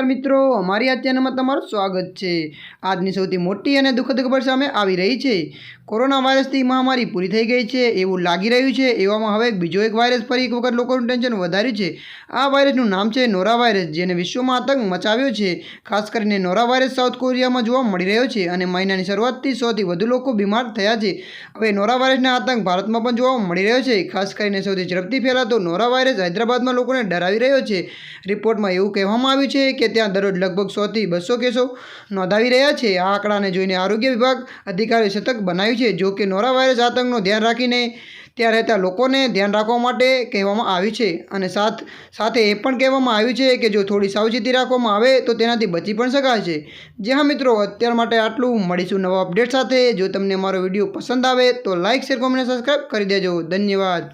નમસ્કાર મિત્રો, અમારી આ તમારું સ્વાગત છે. આજની સૌથી મોટી અને દુઃખદ ખબર સામે આવી રહી છે. કોરોના વાયરસથી મહામારી પૂરી થઈ ગઈ છે, એવું લાગી રહ્યું છે, એવામાં હવે બીજો એક વાયરસ ફરી એક વખત લોકોનું ટેન્શન વધાર્યું છે. આ વાયરસનું નામ છે નોરા વાયરસ, જેને વિશ્વમાં આતંક મચાવ્યો છે. ખાસ કરીને નોરા વાયરસ સાઉથ કોરિયામાં જોવા મળી રહ્યો છે અને મહિનાની શરૂઆતથી સૌથી વધુ લોકો બીમાર થયા છે. હવે નોરા વાયરસના આતંક ભારતમાં પણ જોવા મળી રહ્યો છે. ખાસ કરીને સૌથી ઝડપથી ફેલાતો નોરા વાયરસ હૈદરાબાદમાં લોકોને ડરાવી રહ્યો છે. રિપોર્ટમાં એવું કહેવામાં આવ્યું છે કે ત્યાં દરરોજ લગભગ સોથી બસો કેસો નોંધાવી રહ્યા છે. આ આંકડાને જોઈને આરોગ્ય વિભાગ અધિકારીઓ સતર્ક બનાવ્યું છે. જો કે નોરા વાયરસ આતંકનું ધ્યાન રાખીને ત્યાં રહેતા લોકોને ધ્યાન રાખવા માટે કહેવામાં આવ્યું છે અને સાથ, સાથે એ પણ કહેવામાં આવ્યું છે કે જો થોડી સાવચેતી રાખવામાં આવે તો તેનાથી બચી પણ શકાય છે. જે હા મિત્રો, અત્યાર માટે આટલું. મળીશું નવા અપડેટ સાથે. જો તમને મારો વીડિયો પસંદ આવે તો લાઇક શેર, કોમેન્ટ સબસ્ક્રાઈબ કરી દેજો. ધન્યવાદ.